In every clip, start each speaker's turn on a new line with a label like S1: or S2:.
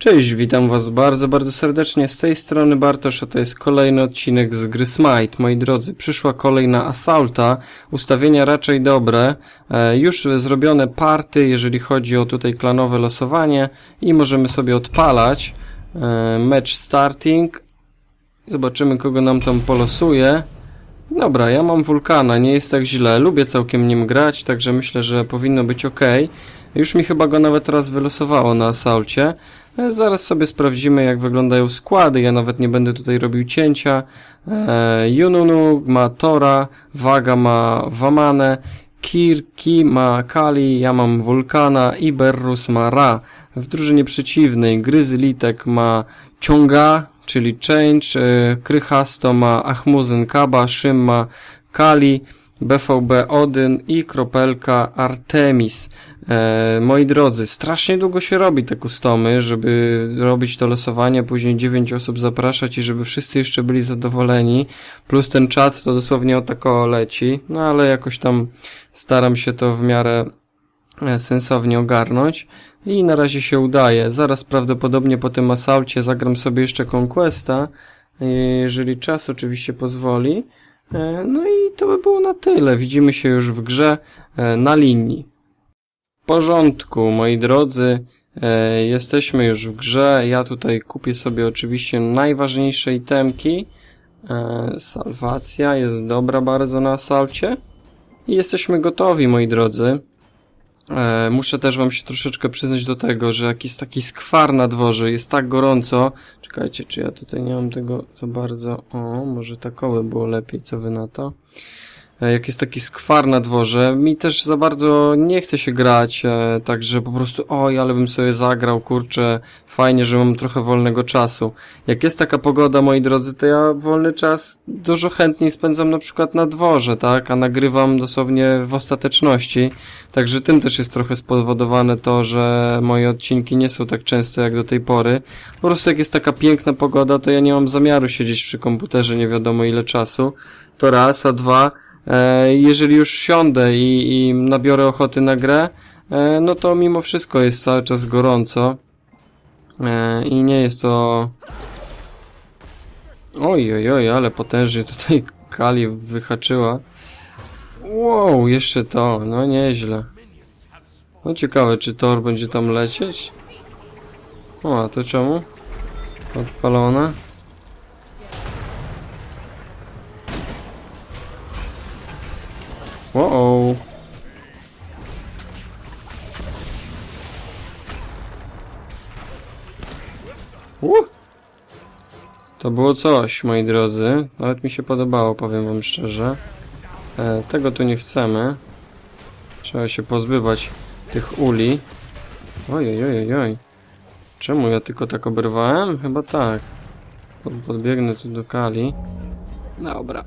S1: Cześć, witam was bardzo, bardzo serdecznie. Z tej strony Bartosz, a to jest kolejny odcinek z gry Smite. Moi drodzy, przyszła kolej na Assaulta. Ustawienia raczej dobre. E, już zrobione party, jeżeli chodzi o tutaj klanowe losowanie i możemy sobie odpalać. E, match starting. Zobaczymy, kogo nam tam polosuje. Dobra, ja mam wulkana, nie jest tak źle. Lubię całkiem nim grać, także myślę, że powinno być ok. Już mi chyba go nawet raz wylosowało na Assaulcie. E, Zaraz sobie sprawdzimy, jak wyglądają składy. Ja nawet nie będę tutaj robił cięcia. E, Yununu ma Tora, Waga ma Wamane, Kirki ma Kali, ja mam Wulkana, Iberrus ma Ra. W drużynie przeciwnej Gryzylitek ma Ciąga, czyli Change, e, Krychasto ma Achmuzen Kaba, Szym ma Kali, BVB Odyn i Kropelka Artemis. E, moi drodzy, strasznie długo się robi te kustomy, żeby robić to losowanie, później 9 osób zapraszać i żeby wszyscy jeszcze byli zadowoleni. Plus ten czat to dosłownie o tako leci, no ale jakoś tam staram się to w miarę e, sensownie ogarnąć. I na razie się udaje. Zaraz prawdopodobnie po tym asaucie zagram sobie jeszcze Conquesta, e, jeżeli czas oczywiście pozwoli. E, No i to by było na tyle. Widzimy się już w grze na linii. Porządku, moi drodzy. E, jesteśmy już w grze. Ja tutaj kupię sobie oczywiście najważniejsze itemki. E, salwacja jest dobra bardzo na asalcie. I jesteśmy gotowi, moi drodzy. E, muszę też wam się troszeczkę przyznać do tego, że jak jest taki skwar na dworze, jest tak gorąco. Czekajcie, czy ja tutaj nie mam tego za bardzo. O, może takowe było lepiej, co wy na to? E, jak jest taki skwar na dworze, mi też za bardzo nie chce się grać, e, także po prostu oj, ale bym sobie zagrał, kurczę, fajnie, że mam trochę wolnego czasu. Jak jest taka pogoda, moi drodzy, to ja wolny czas dużo chętniej spędzam na przykład na dworze, tak, a nagrywam dosłownie w ostateczności, także tym też jest trochę spowodowane to, że moje odcinki nie są tak często jak do tej pory. Po prostu jak jest taka piękna pogoda, to ja nie mam zamiaru siedzieć przy komputerze nie wiadomo ile czasu. To raz, a dwa, jeżeli już siądę i, i nabiorę ochoty na grę, e, no to mimo wszystko jest cały czas gorąco e, i nie jest to... Oj, oj, oj, ale potężnie tutaj Kali wyhaczyła. Wow, jeszcze to, no nieźle. No ciekawe, czy Thor będzie tam lecieć? O, a to czemu? Odpalone. Wow. Uh. To było coś, moi drodzy. Nawet mi się podobało, powiem wam szczerze. E, tego tu nie chcemy. Trzeba się pozbywać tych uli. Oj, oj, oj, oj. Czemu ja tylko tak oberwałem? Chyba tak. Pod, podbiegnę tu do Kali. Dobra.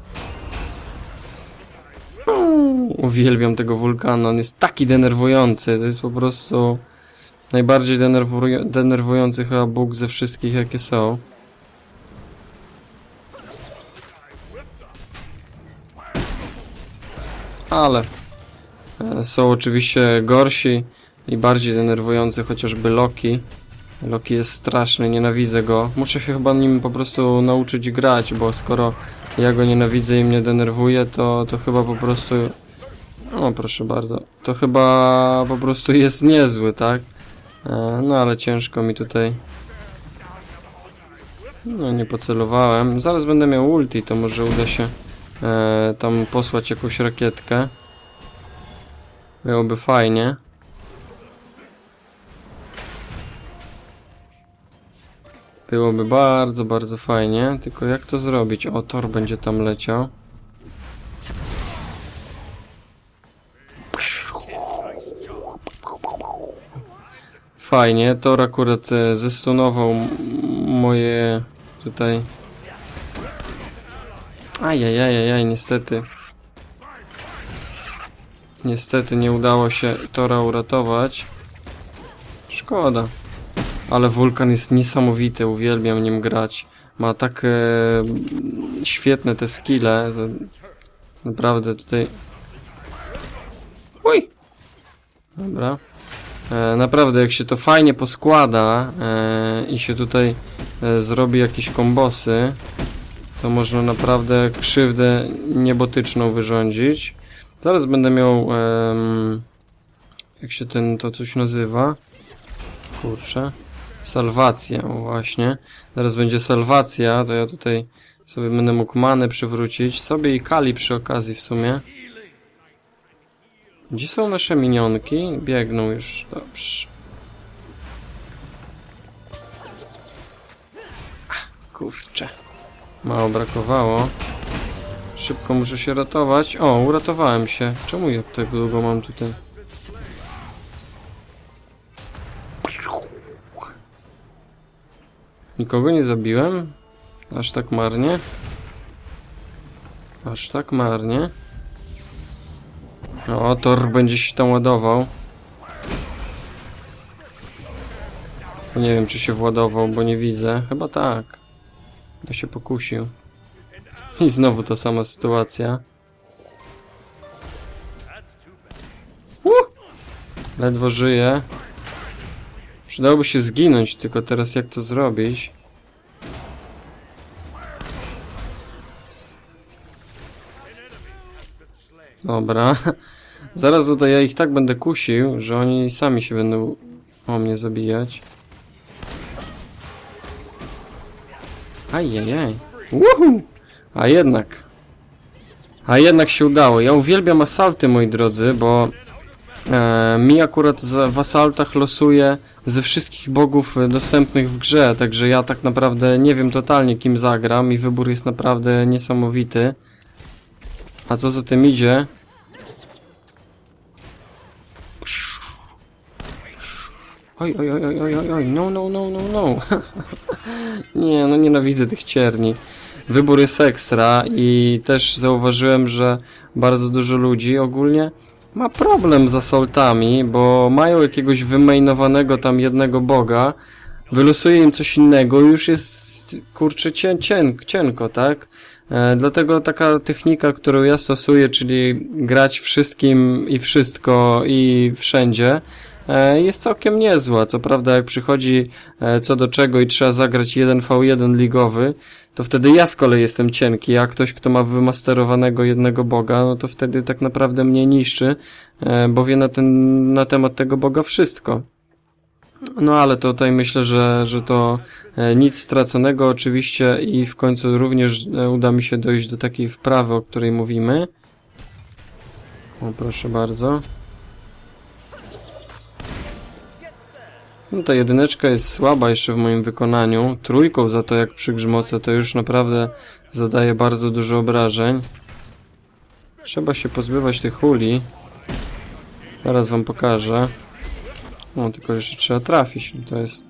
S1: Uwielbiam tego wulkana, on jest taki denerwujący, to jest po prostu najbardziej denerwujący chyba bóg ze wszystkich jakie są. Ale e, są oczywiście gorsi i bardziej denerwujący, chociażby Loki. Loki jest straszny, nienawidzę go. Muszę się chyba nim po prostu nauczyć grać, bo skoro ja go nienawidzę i mnie denerwuje, to, to chyba po prostu... O, proszę bardzo. To chyba po prostu jest niezły, tak? E, no ale ciężko mi tutaj... No, nie pocelowałem. Zaraz będę miał ulti, to może uda się e, tam posłać jakąś rakietkę. Byłoby fajnie. Byłoby bardzo, bardzo fajnie, tylko jak to zrobić? O, Thor będzie tam leciał. Fajnie, Thor akurat e, zestunował m- moje tutaj... Ajajajajaj, niestety. Niestety nie udało się Tora uratować. Szkoda. Ale wulkan jest niesamowity, uwielbiam nim grać. Ma tak e, świetne te skille. Naprawdę tutaj. Uj! Dobra. E, naprawdę, jak się to fajnie poskłada e, i się tutaj e, zrobi jakieś kombosy, to można naprawdę krzywdę niebotyczną wyrządzić. Zaraz będę miał... em, jak się ten, to coś nazywa? Kurczę. Salwacja, właśnie. Zaraz będzie salwacja, to ja tutaj sobie będę mógł manę przywrócić. Sobie i Kali przy okazji w sumie. Gdzie są nasze minionki? Biegną już. Dobrze. Kurczę. Mało brakowało. Szybko muszę się ratować. O, uratowałem się. Czemu ja tak długo mam tutaj? Nikogo nie zabiłem? Aż tak marnie? Aż tak marnie? O, Thor będzie się tam ładował. Nie wiem, czy się władował, bo nie widzę. Chyba tak. To się pokusił. I znowu ta sama sytuacja. Uh! Ledwo żyje. Przydałoby się zginąć, tylko teraz jak to zrobić? Dobra. Zaraz tutaj ja ich tak będę kusił, że oni sami się będą o mnie zabijać. Ajajaj. Woohoo! A jednak. A jednak się udało. Ja uwielbiam asalty, moi drodzy, bo e, mi akurat w asaltach losuje ze wszystkich bogów e, dostępnych w grze, także ja tak naprawdę nie wiem totalnie kim zagram i wybór jest naprawdę niesamowity. A co za tym idzie? Oj, oj, oj, oj, oj, oj, no, no, no, no, no. nie, no nienawidzę tych cierni. Wybór jest ekstra i też zauważyłem, że bardzo dużo ludzi ogólnie ma problem z asoltami, bo mają jakiegoś wymainowanego tam jednego boga, wylosuje im coś innego już jest, kurczę, cien, cien, cienko, tak? E, dlatego taka technika, którą ja stosuję, czyli grać wszystkim i wszystko i wszędzie, e, jest całkiem niezła. Co prawda, jak przychodzi e, co do czego i trzeba zagrać 1v1 ligowy, to wtedy ja z kolei jestem cienki, a ktoś, kto ma wymasterowanego jednego boga, no to wtedy tak naprawdę mnie niszczy, bo wie na, ten, na temat tego boga wszystko. No ale tutaj myślę, że, że to e, nic straconego oczywiście i w końcu również e, uda mi się dojść do takiej wprawy, o której mówimy. O, proszę bardzo. No ta jedyneczka jest słaba jeszcze w moim wykonaniu. Trójką za to jak przygrzmocę to już naprawdę zadaje bardzo dużo obrażeń. Trzeba się pozbywać tych uli. Zaraz wam pokażę. No, tylko jeszcze trzeba trafić. To jest...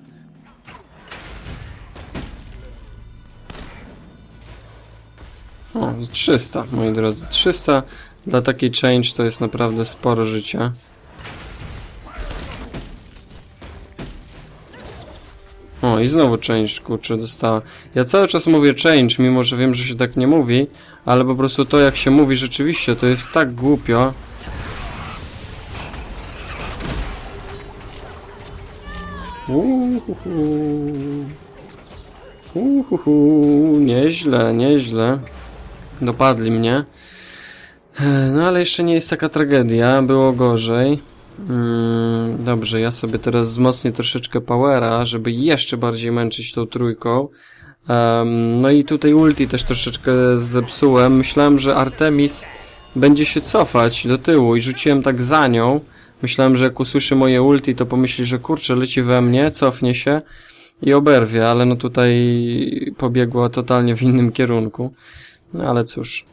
S1: O, 300, moi drodzy. 300 dla takiej change to jest naprawdę sporo życia. O, i znowu change, kurczę, dostała. Ja cały czas mówię change, mimo że wiem, że się tak nie mówi, ale po prostu to, jak się mówi rzeczywiście, to jest tak głupio. Uhuhu. Uhuhu. Nieźle, nieźle. Dopadli mnie. No ale jeszcze nie jest taka tragedia, było gorzej. Mm, dobrze, ja sobie teraz wzmocnię troszeczkę powera, żeby jeszcze bardziej męczyć tą trójką. No i tutaj ulti też troszeczkę zepsułem. Myślałem, że Artemis będzie się cofać do tyłu i rzuciłem tak za nią. Myślałem, że jak usłyszy moje ulti, to pomyśli, że kurczę, leci we mnie, cofnie się i oberwie, ale no tutaj pobiegła totalnie w innym kierunku. No ale cóż,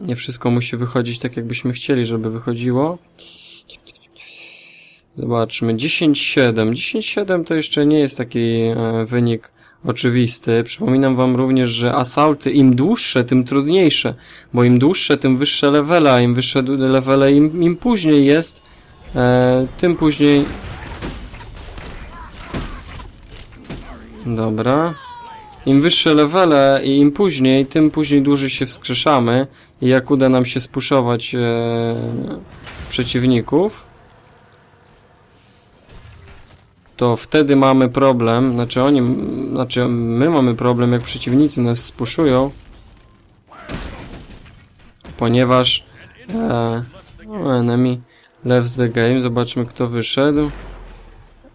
S1: nie wszystko musi wychodzić tak, jakbyśmy chcieli, żeby wychodziło. Zobaczmy, 10-7. 10-7 to jeszcze nie jest taki e, wynik oczywisty. Przypominam wam również, że asalty im dłuższe, tym trudniejsze, bo im dłuższe, tym wyższe levele, a im wyższe levele, im, im później jest, tym później... Dobra. Im wyższe levele i im później, tym później dłużej się wskrzeszamy i jak uda nam się spuszować e, przeciwników, to wtedy mamy problem, znaczy oni, znaczy my mamy problem, jak przeciwnicy nas spuszują, ponieważ e, no, enemy left the game, zobaczmy kto wyszedł.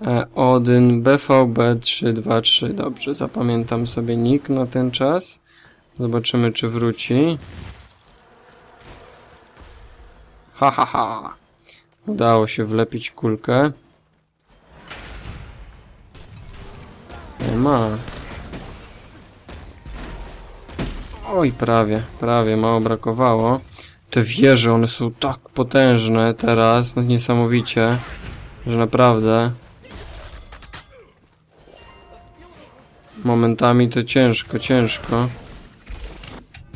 S1: E, Odyn BVB 323, dobrze, zapamiętam sobie nick na ten czas. Zobaczymy czy wróci. Ha ha ha. Udało się wlepić kulkę. Nie ma. Oj, prawie, prawie, mało brakowało. Te wieże, one są tak potężne teraz, no niesamowicie, że naprawdę momentami to ciężko, ciężko.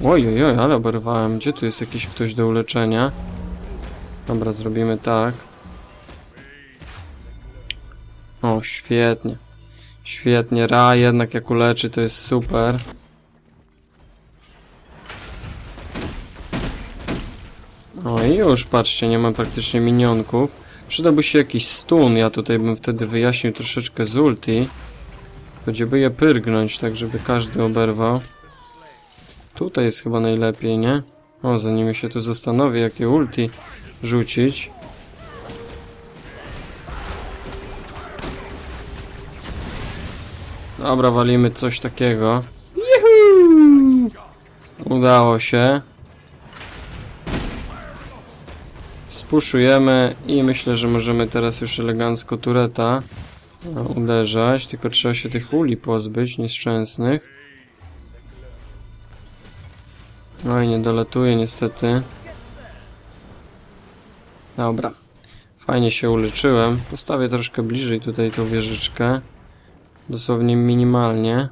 S1: Oj, oj, ale oberwałem. Gdzie tu jest jakiś ktoś do uleczenia? Dobra, zrobimy tak. O, świetnie. Świetnie, Ra jednak jak uleczy to jest super. O i już, patrzcie, nie ma praktycznie minionków. Przydałby się jakiś stun, ja tutaj bym wtedy wyjaśnił troszeczkę z ulti. Gdzie by je pyrgnąć, tak żeby każdy oberwał. Tutaj jest chyba najlepiej, nie? O, zanim się tu zastanowię, jakie ulti rzucić. Dobra, walimy coś takiego. Juhu! Udało się. Spuszujemy i myślę, że możemy teraz już elegancko tureta no, uderzać, tylko trzeba się tych uli pozbyć nieszczęsnych. No i nie dolatuje niestety. Dobra. Fajnie się uleczyłem. Postawię troszkę bliżej tutaj tą wieżyczkę. Dosłownie minimalnie.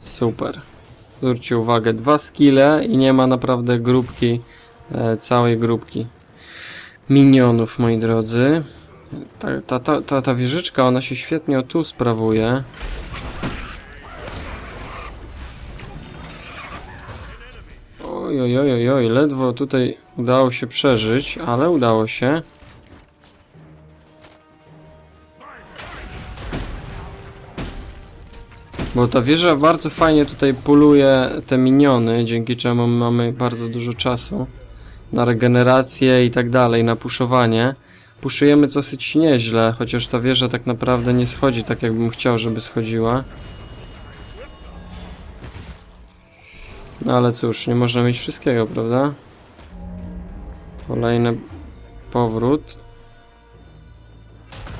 S1: Super. Zwróćcie uwagę, dwa skille i nie ma naprawdę grupki, e, całej grupki minionów, moi drodzy. Ta, ta, ta, ta, ta wieżyczka, ona się świetnie tu sprawuje. Oj, oj, oj, oj, ledwo tutaj udało się przeżyć, ale udało się. Bo ta wieża bardzo fajnie tutaj puluje te miniony, dzięki czemu mamy bardzo dużo czasu na regenerację i tak dalej, na puszowanie. Puszujemy dosyć nieźle, chociaż ta wieża tak naprawdę nie schodzi tak jakbym chciał, żeby schodziła. No ale cóż, nie można mieć wszystkiego, prawda? Kolejny powrót.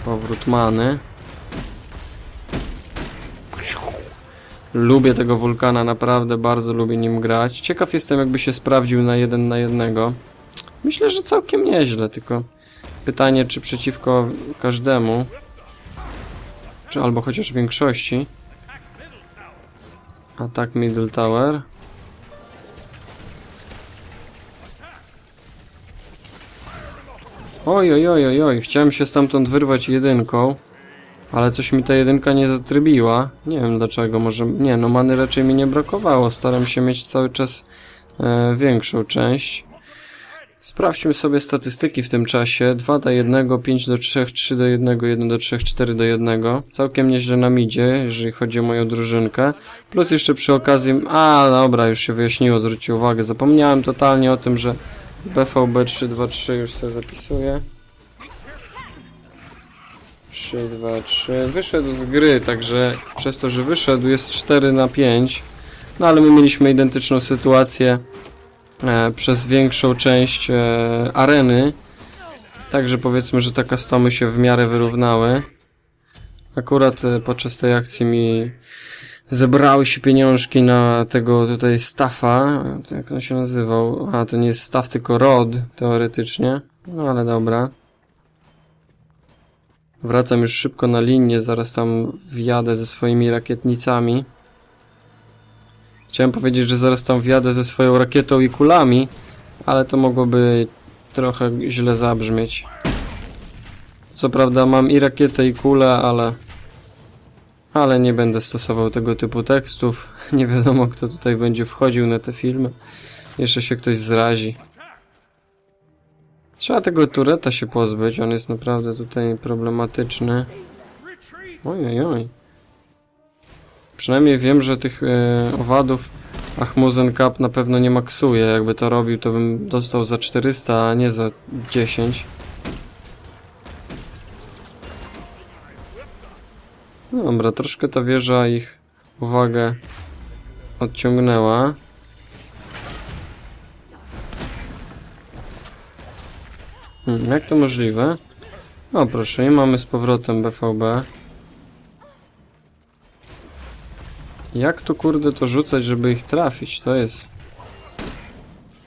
S1: Powrót many. Lubię tego wulkana, naprawdę bardzo lubię nim grać. Ciekaw jestem, jakby się sprawdził na jeden na jednego. Myślę, że całkiem nieźle, tylko pytanie, czy przeciwko każdemu, czy albo chociaż większości. Atak Middle Tower. Oj, oj, oj, oj, oj, chciałem się stamtąd wyrwać jedynką, ale coś mi ta jedynka nie zatrybiła. Nie wiem dlaczego, może, nie no, many raczej mi nie brakowało, staram się mieć cały czas e, większą część. Sprawdźmy sobie statystyki w tym czasie. 2 do 1, 5 do 3, 3 do 1, 1 do 3, 4 do 1. Całkiem nieźle nam idzie, jeżeli chodzi o moją drużynkę. Plus jeszcze przy okazji... A, dobra, już się wyjaśniło, zwróćcie uwagę. Zapomniałem totalnie o tym, że BVB 323 już sobie zapisuję. 3, 2, 3. Wyszedł z gry, także przez to, że wyszedł jest 4 na 5. No ale my mieliśmy identyczną sytuację e, przez większą część e, areny. Także powiedzmy, że te customy się w miarę wyrównały. Akurat e, podczas tej akcji mi zebrały się pieniążki na tego tutaj staffa. Jak on się nazywał? A, to nie jest staff, tylko rod, teoretycznie. No ale dobra. Wracam już szybko na linię, zaraz tam wjadę ze swoimi rakietnicami. Chciałem powiedzieć, że zaraz tam wjadę ze swoją rakietą i kulami, ale to mogłoby trochę źle zabrzmieć. Co prawda mam i rakietę i kulę, ale... Ale nie będę stosował tego typu tekstów. Nie wiadomo kto tutaj będzie wchodził na te filmy. Jeszcze się ktoś zrazi. Trzeba tego tureta się pozbyć, on jest naprawdę tutaj problematyczny. Oj, oj. Przynajmniej wiem, że tych e, owadów Ahmusen Cup na pewno nie maksuje. Jakby to robił, to bym dostał za 400, a nie za 10. No Dobra, troszkę ta wieża ich uwagę odciągnęła. Hmm, jak to możliwe? O proszę, i mamy z powrotem BVB. Jak tu kurde to rzucać, żeby ich trafić? To jest...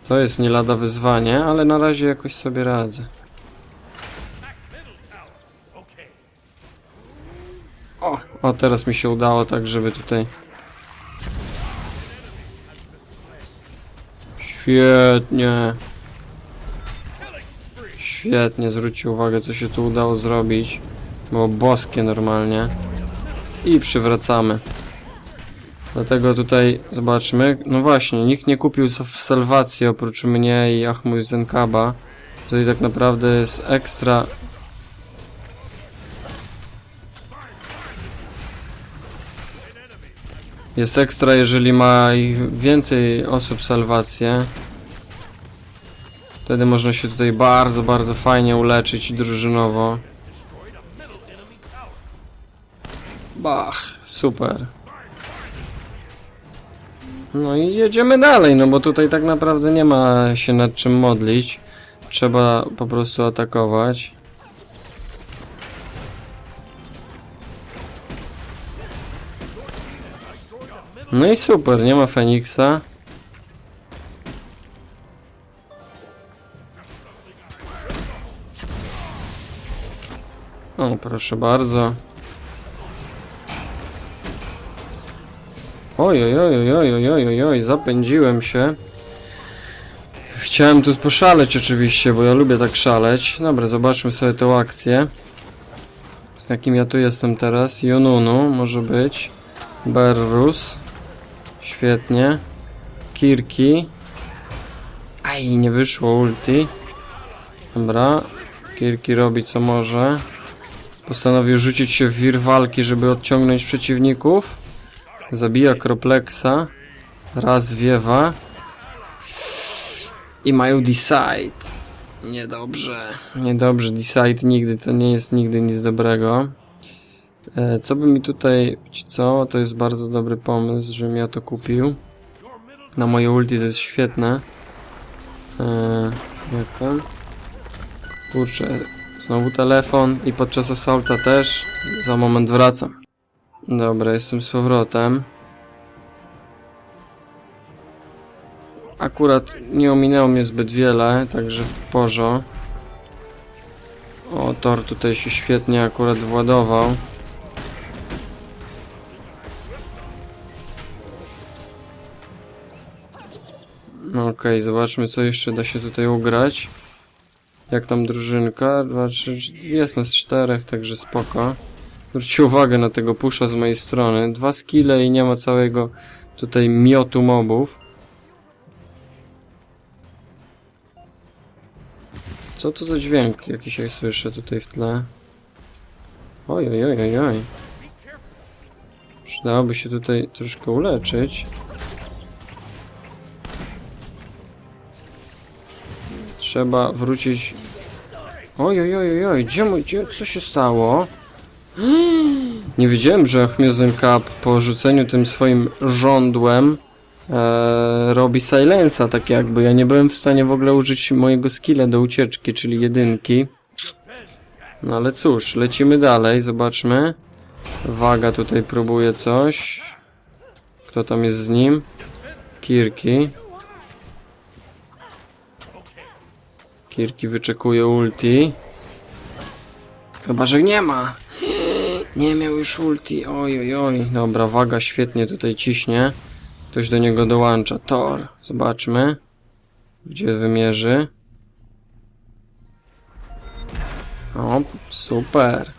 S1: To jest nie lada wyzwanie, ale na razie jakoś sobie radzę. O, o teraz mi się udało tak, żeby tutaj... Świetnie. Świetnie, zwróćcie uwagę, co się tu udało zrobić. Było boskie normalnie. I przywracamy. Dlatego tutaj zobaczmy. No właśnie, nikt nie kupił Salwacji oprócz mnie i Ahmu Zenkaba. Tutaj tak naprawdę jest ekstra. Jest ekstra, jeżeli ma ich więcej osób salwację. Wtedy można się tutaj bardzo, bardzo fajnie uleczyć drużynowo. Bach, super. No i jedziemy dalej, no bo tutaj tak naprawdę nie ma się nad czym modlić. Trzeba po prostu atakować. No i super, nie ma Feniksa. Proszę bardzo. Oj, oj, oj, oj, oj, oj, oj, oj, zapędziłem się. Chciałem tu poszaleć oczywiście, bo ja lubię tak szaleć. Dobra, zobaczmy sobie tę akcję. Z jakim ja tu jestem teraz. Jonunu może być. Berrus. Świetnie. Kirki. Aj, nie wyszło ulti. Dobra. Kirki robi co może. Postanowił rzucić się w wir walki, żeby odciągnąć przeciwników. Zabija Kropleksa. Raz wiewa. I mają Decide. Niedobrze. Niedobrze. Decide nigdy. To nie jest nigdy nic dobrego. E, co by mi tutaj... Co? To jest bardzo dobry pomysł, żebym ja to kupił. Na moje ulti to jest świetne. E, jak tam? Kurczę. Znowu telefon i podczas assaulta też. Za moment wracam. Dobra, jestem z powrotem. Akurat nie ominęło mnie zbyt wiele, także w porzo. O, Thor tutaj się świetnie akurat władował. No Okej, zobaczmy co jeszcze da się tutaj ugrać. Jak tam drużynka? Dwa, trzy, jest nas czterech, także spoko. Zwróćcie uwagę na tego pusza z mojej strony. Dwa skille i nie ma całego tutaj miotu mobów. Co to za dźwięk jakiś ja słyszę tutaj w tle? Oj, oj, oj, oj. Przydałoby się tutaj troszkę uleczyć. Trzeba wrócić... Oj, oj, oj, oj, gdzie, gdzie, co się stało? Nie wiedziałem, że Achmiozen Cup po rzuceniu tym swoim żądłem e, robi silensa, tak jakby. Ja nie byłem w stanie w ogóle użyć mojego skilla do ucieczki, czyli jedynki. No ale cóż, lecimy dalej, zobaczmy. Waga tutaj próbuje coś. Kto tam jest z nim? Kirki. Kirki wyczekuje ulti. Chyba, że nie ma. Nie miał już ulti. Oj, oj, oj. Dobra, waga świetnie tutaj ciśnie. Ktoś do niego dołącza. Tor. Zobaczmy. Gdzie wymierzy. O, super.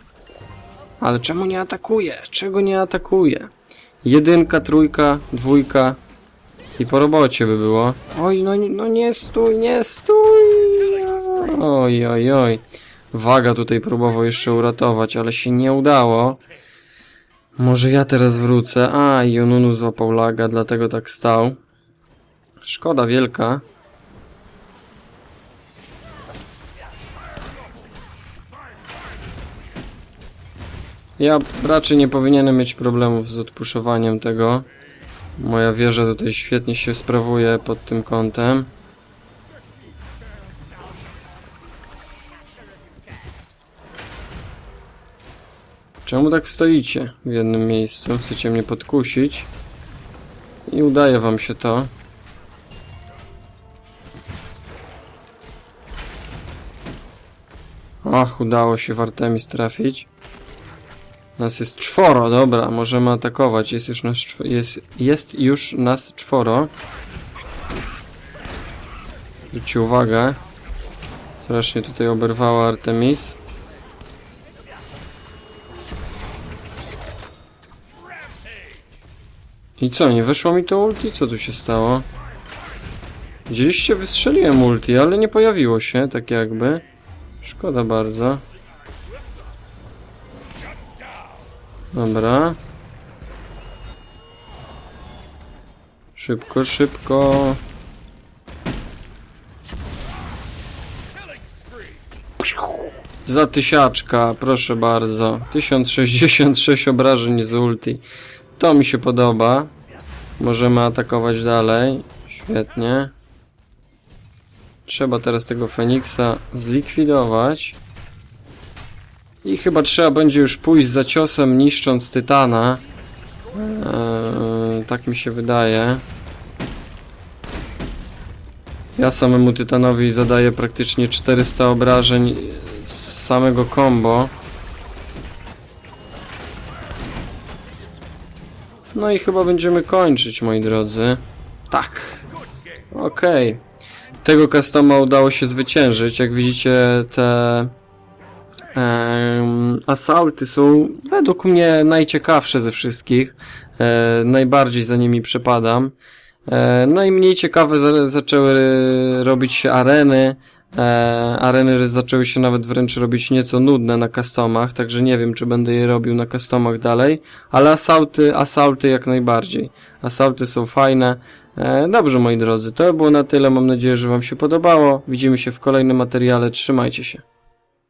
S1: Ale czemu nie atakuje? Czego nie atakuje? Jedynka, trójka, dwójka. I po robocie by było. Oj, no, no nie stój, nie stój. Oj, oj, oj. Waga tutaj próbował jeszcze uratować, ale się nie udało. Może ja teraz wrócę. A, Jonunu złapał laga, dlatego tak stał. Szkoda wielka. Ja raczej nie powinienem mieć problemów z odpuszowaniem tego. Moja wieża tutaj świetnie się sprawuje pod tym kątem. Czemu tak stoicie w jednym miejscu? Chcecie mnie podkusić? I udaje wam się to. Ach, udało się w Artemis trafić. Nas jest czworo, dobra, możemy atakować. Jest już nas, jest, jest już nas czworo. Zwróćcie uwagę. Strasznie tutaj oberwała Artemis. I co, nie weszło mi to ulti? Co tu się stało? Widzieliście, wystrzeliłem ulti, ale nie pojawiło się, tak jakby. Szkoda bardzo. Dobra. Szybko, szybko. Za tysiaczka, proszę bardzo. 1066 obrażeń z ulti. To mi się podoba. Możemy atakować dalej. Świetnie. Trzeba teraz tego Feniksa zlikwidować. I chyba trzeba będzie już pójść za ciosem, niszcząc Tytana. Eee, tak mi się wydaje. Ja samemu Tytanowi zadaję praktycznie 400 obrażeń z samego combo. No i chyba będziemy kończyć, moi drodzy. Tak. Okej. Tego customa udało się zwyciężyć. Jak widzicie, te em, asalty są według mnie najciekawsze ze wszystkich. E, najbardziej za nimi przepadam. E, najmniej ciekawe za, zaczęły robić się areny. E, areny zaczęły się nawet wręcz robić nieco nudne na customach, także nie wiem, czy będę je robił na customach dalej, ale asauty, asauty jak najbardziej. Asauty są fajne. E, dobrze, moi drodzy, to było na tyle. Mam nadzieję, że Wam się podobało. Widzimy się w kolejnym materiale. Trzymajcie się.